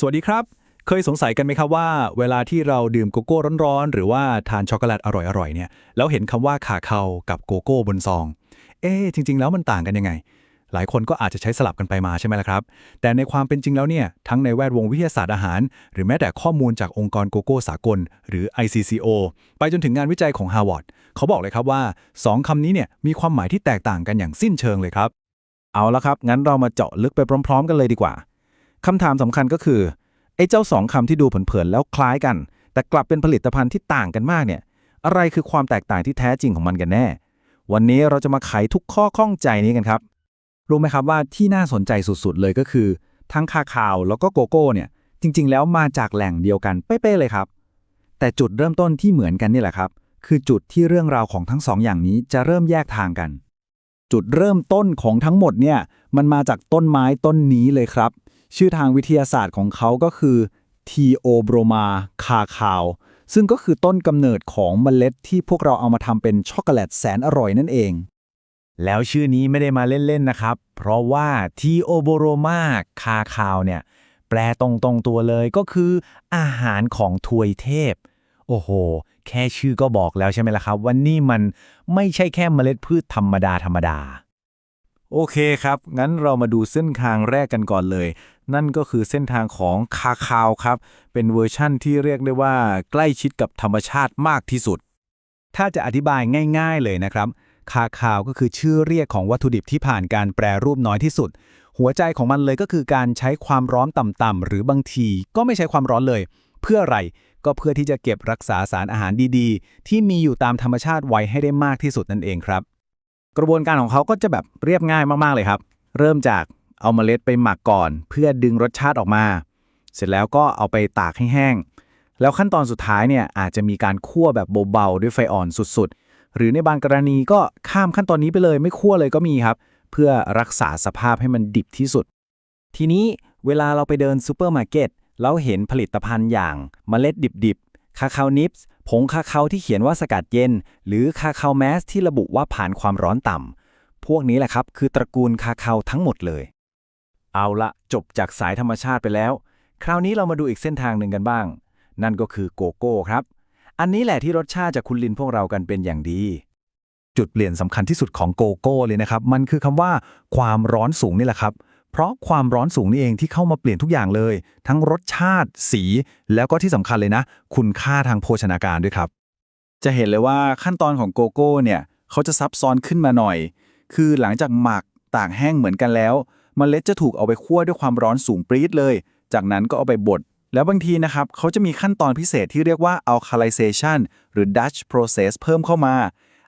สวัสดีครับ เคยสงสัยกันไหมครับว่า เวลาที่เราดื่มโกโก้ร้อนๆ หรือว่าทานช็อกโกแลตอร่อยๆเนี่ยแล้วเห็นคำว่าขาเคากับโกโก้บนซอง เอ๊จริง ๆ แล้วมันต่างกันยังไง หลายคนก็อาจจะใช้สลับกันไปมาใช่ไหมล่ะครับ แต่ในความเป็นจริงแล้วเนี่ยทั้งในแวดวงวิทยาศาสตร์อาหาร หรือแม้แต่ข้อมูลจากองค์กรโกโก้สากล หรือ ICCO ไปจนถึงงานวิจัยของ Harvard เขาบอกเลยครับว่าสองคำนี้เนี่ยมีความหมายที่แตกต่างกันอย่างสิ้นเชิงเลยครับ เอาละครับงั้นเรามาเจาะลึกไปพร้อม ๆ กันเลยดีกว่า คำถามสำคัญก็คือไอ้เจ้าสองคำที่ดูเผินๆแล้วคล้ายกัน แต่กลับเป็นผลิตภัณฑ์ที่ต่างกันมากเนี่ย อะไรคือความแตกต่างที่แท้จริงของมันกันแน่ วันนี้เราจะมาไขทุกข้อข้องใจนี้กันครับ รู้ไหมครับว่าที่น่าสนใจสุดๆเลยก็คือ ทั้งคาคาวแล้วก็โกโก้เนี่ย จริง ๆ แล้วมาจากแหล่งเดียวกันเป๊ะๆเลยครับ แต่จุดเริ่มต้นที่เหมือนกันนี่แหละครับ คือจุดที่เรื่องราวของทั้งสองอย่างนี้จะเริ่มแยกทางกัน จุดเริ่มต้นของทั้งหมดเนี่ย มันมาจากต้นไม้ต้นนี้เลยครับ ชื่อทางวิทยาศาสตร์ของเขาก็คือทีโอโบรมาคาคาว ซึ่งก็คือต้นกำเนิดของเมล็ดที่พวกเราเอามาทำเป็นช็อกโกแลตแสนอร่อยนั่นเอง แล้วชื่อนี้ไม่ได้มาเล่น ๆ นะครับ เพราะว่าทีโอโบโรมาคาคาวเนี่ย แปลตรงๆตัวเลยก็คือ อาหารของทวยเทพ โอ้โห แค่ชื่อก็บอกแล้วใช่ไหมล่ะครับว่านี่มันไม่ใช่แค่เมล็ดพืชธรรมดาธรรมดา โอเคครับ งั้นเรามาดูเส้นทางแรกกันก่อนเลย นั่นก็คือเส้นทางของคาคาวครับ เป็นเวอร์ชั่นที่เรียกได้ว่าใกล้ชิดกับธรรมชาติมากที่สุด ถ้าจะอธิบายง่าย ๆ เลยนะครับ คาคาวก็คือชื่อเรียกของวัตถุดิบที่ผ่านการแปรรูปน้อยที่สุด หัวใจของมันเลยก็คือการใช้ความร้อนต่ำๆหรือบางทีก็ไม่ใช้ความร้อนเลย เพื่ออะไร ก็เพื่อที่จะเก็บรักษาสารอาหารดีๆ ที่มีอยู่ตามธรรมชาติไว้ให้ได้มากที่สุดนั่นเองครับ กระบวนการของเขาก็จะแบบเรียบง่ายมากๆเลยครับ เริ่มจากเอาเมล็ดไปหมักก่อน เพื่อดึงรสชาติออกมา เสร็จแล้วก็เอาไปตากให้แห้ง แล้วขั้นตอนสุดท้ายเนี่ยอาจจะมีการคั่วแบบเบาๆด้วยไฟอ่อนสุดๆ หรือในบางกรณีก็ข้ามขั้นตอนนี้ไปเลยไม่คั่วเลยก็มีครับ เพื่อรักษาสภาพให้มันดิบที่สุด ทีนี้เวลาเราไปเดินซูเปอร์มาร์เก็ตแล้วเห็นผลิตภัณฑ์อย่างเมล็ดดิบๆคาคาวนิปส์ ผงคาคาที่เขียนว่าสกัดเย็น หรือคาคาแมสที่ระบุว่าผ่านความร้อนต่ำ พวกนี้แหละครับ คือตระกูลคาคาทั้งหมดเลย เอาละจบจากสายธรรมชาติไปแล้ว คราวนี้เรามาดูอีกเส้นทางหนึ่งกันบ้าง นั่นก็คือโกโก้ครับ อันนี้แหละที่รสชาติจะคุ้นลินพวกเรากันเป็นอย่างดี จุดเปลี่ยนสำคัญที่สุดของโกโก้เลยนะครับ มันคือคำว่า ความร้อนสูงนี่แหละครับ เพราะความร้อนสูงนี่เองที่เข้ามาเปลี่ยนทุกอย่างเลย ทั้งรสชาติ สี แล้วก็ที่สำคัญเลยนะ คุณค่าทางโภชนาการด้วยครับ จะเห็นเลยว่าขั้นตอนของโกโก้เนี่ยเขาจะซับซ้อนขึ้นมาหน่อย คือหลังจากหมักตากแห้งเหมือนกันแล้วมเมล็ดจะถูกเอาไปคั่วด้วยความร้อนสูงปรี๊ดเลย จากนั้นก็เอาไปบด แล้วบางทีนะครับเขาจะมีขั้นตอนพิเศษที่เรียกว่า alkalization หรือ Dutch process เพิ่มเข้ามา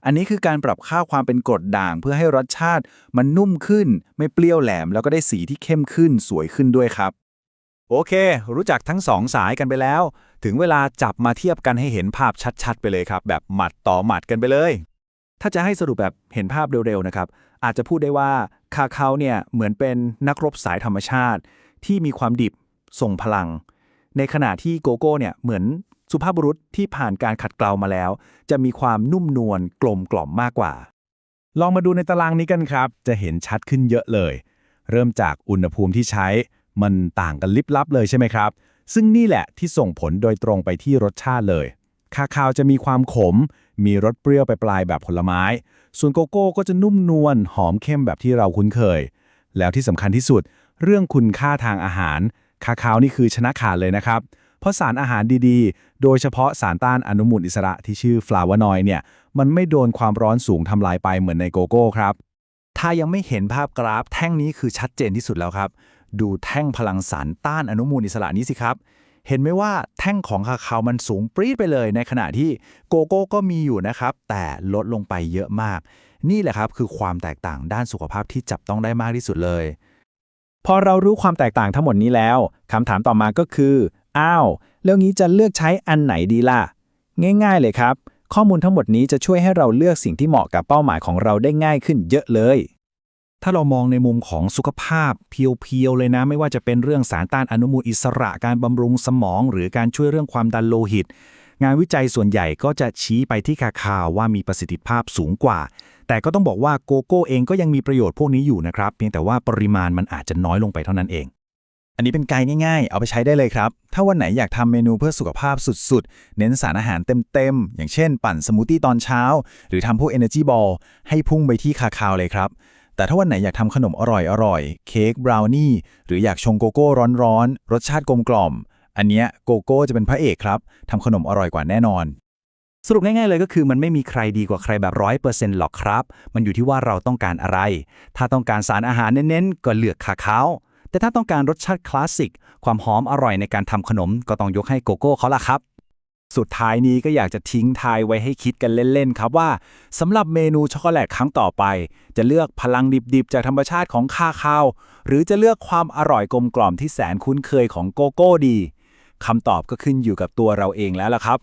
อันนี้คือการปรับค่าความเป็นกรดด่าง เพื่อให้รสชาติมันนุ่มขึ้น ไม่เปรี้ยวแหลม แล้วก็ได้สีที่เข้มขึ้นสวยขึ้นด้วยครับ โอเค รู้จักทั้งสองสายกันไปแล้ว ถึงเวลาจับมาเทียบกันให้เห็นภาพชัดๆ ไปเลยครับ แบบหมัดต่อหมัดกันไปเลย ถ้าจะให้สรุปแบบเห็นภาพเร็วๆนะครับอาจจะพูดได้ว่าคาเคาเนี่ยเหมือนเป็นนักรบสายธรรมชาติ ที่มีความดิบส่งพลัง ในขณะที่โกโก้เนี่ยเหมือน สุภาพบุรุษที่ผ่านการขัดเกลามาแล้ว จะมีความนุ่มนวลกลมกล่อมมากกว่า ลองมาดูในตารางนี้กันครับ จะเห็นชัดขึ้นเยอะเลย เริ่มจากอุณหภูมิที่ใช้ มันต่างกันลิบลับเลยใช่ไหมครับ ซึ่งนี่แหละที่ส่งผลโดยตรงไปที่รสชาติเลยคาคาวจะมีความขม มีรสเปรี้ยวไปปลายแบบผลไม้ ส่วนโกโก้ก็จะนุ่มนวลหอมเข้มแบบที่เราคุ้นเคย แล้วที่สำคัญที่สุด เรื่องคุณค่าทางอาหาร คาคาวนี่คือชนะขาดเลยนะครับเราะสารอาหารดีๆ โดยเฉพาะสารต้านอนุมูลอิสระที่ชื่อฟลาวานอยด์เนี่ย มันไม่โดนความร้อนสูงทำลายไปเหมือนในโกโก้ครับ ถ้ายังไม่เห็นภาพกราฟแท่งนี้คือชัดเจนที่สุดแล้วครับ ดูแท่งพลังสารต้านอนุมูลอิสระนี้สิครับ เห็นไหมว่าแท่งของคาคาวมันสูงปรี๊ดไปเลย ในขณะที่โกโก้ก็มีอยู่นะครับ แต่ลดลงไปเยอะมาก นี่แหละครับคือความแตกต่างด้านสุขภาพที่จับต้องได้มากที่สุดเลยพอเรารู้ความแตกต่างทั้งหมดนี้แล้ว คำถามต่อมาก็คือ อ้าวแล้วงี้จะเลือกใช้อันไหนดีล่ะ ง่ายๆเลยครับ ข้อมูลทั้งหมดนี้จะช่วยให้เราเลือกสิ่งที่เหมาะกับเป้าหมายของเราได้ง่ายขึ้นเยอะเลย ถ้าเรามองในมุมของสุขภาพเพียวๆเลยนะ ไม่ว่าจะเป็นเรื่องสารต้านอนุมูลอิสระการบำรุงสมอง หรือการช่วยเรื่องความดันโลหิต งานวิจัยส่วนใหญ่ก็จะชี้ไปที่คาคาวว่ามีประสิทธิภาพสูงกว่า แต่ก็ต้องบอกว่าโกโก้เองก็ยังมีประโยชน์พวกนี้อยู่นะครับ เพียงแต่ว่าปริมาณมันอาจจะน้อยลงไปเท่านั้นเอง อันนี้เป็นไกด์ง่ายๆ เอาไปใช้ได้เลยครับ ถ้าวันไหนอยากทำเมนูเพื่อสุขภาพสุดๆ เน้นสารอาหารเต็มๆ อย่างเช่น ปั่นสมูทตี้ตอนเช้า หรือทำพวก Energy Ball ให้พุ่งไปที่คาคาวเลยครับ แต่ถ้าวันไหนอยากทำขนมอร่อยๆ เค้กบราวนี่ หรืออยากชงโกโก้ร้อนๆ รสชาติกลมกล่อม อันเนี้ยโกโก้จะเป็นพระเอกครับทำขนมอร่อยกว่าแน่นอน สรุปง่ายๆเลยก็คือมันไม่มีใครดีกว่าใครแบบร้อยเปอร์เซ็นต์หรอกครับ มันอยู่ที่ว่าเราต้องการอะไร ถ้าต้องการสารอาหารเน้นๆ ก็เลือกคาคาว แต่ถ้าต้องการรสชาติคลาสสิก ความหอมอร่อยในการทำขนมก็ต้องยกให้โกโก้เขาละครับ สุดท้ายนี้ก็อยากจะทิ้งทายไว้ให้คิดกันเล่น ๆ ครับว่าสำหรับเมนูช็อกโกแลตครั้งต่อไป จะเลือกพลังดิบ ๆ จากธรรมชาติของคาคาว หรือจะเลือกความอร่อยกลมกล่อมที่แสนคุ้นเคยของโกโก้ดีคำตอบก็ขึ้นอยู่กับตัวเราเองแล้วล่ะครับ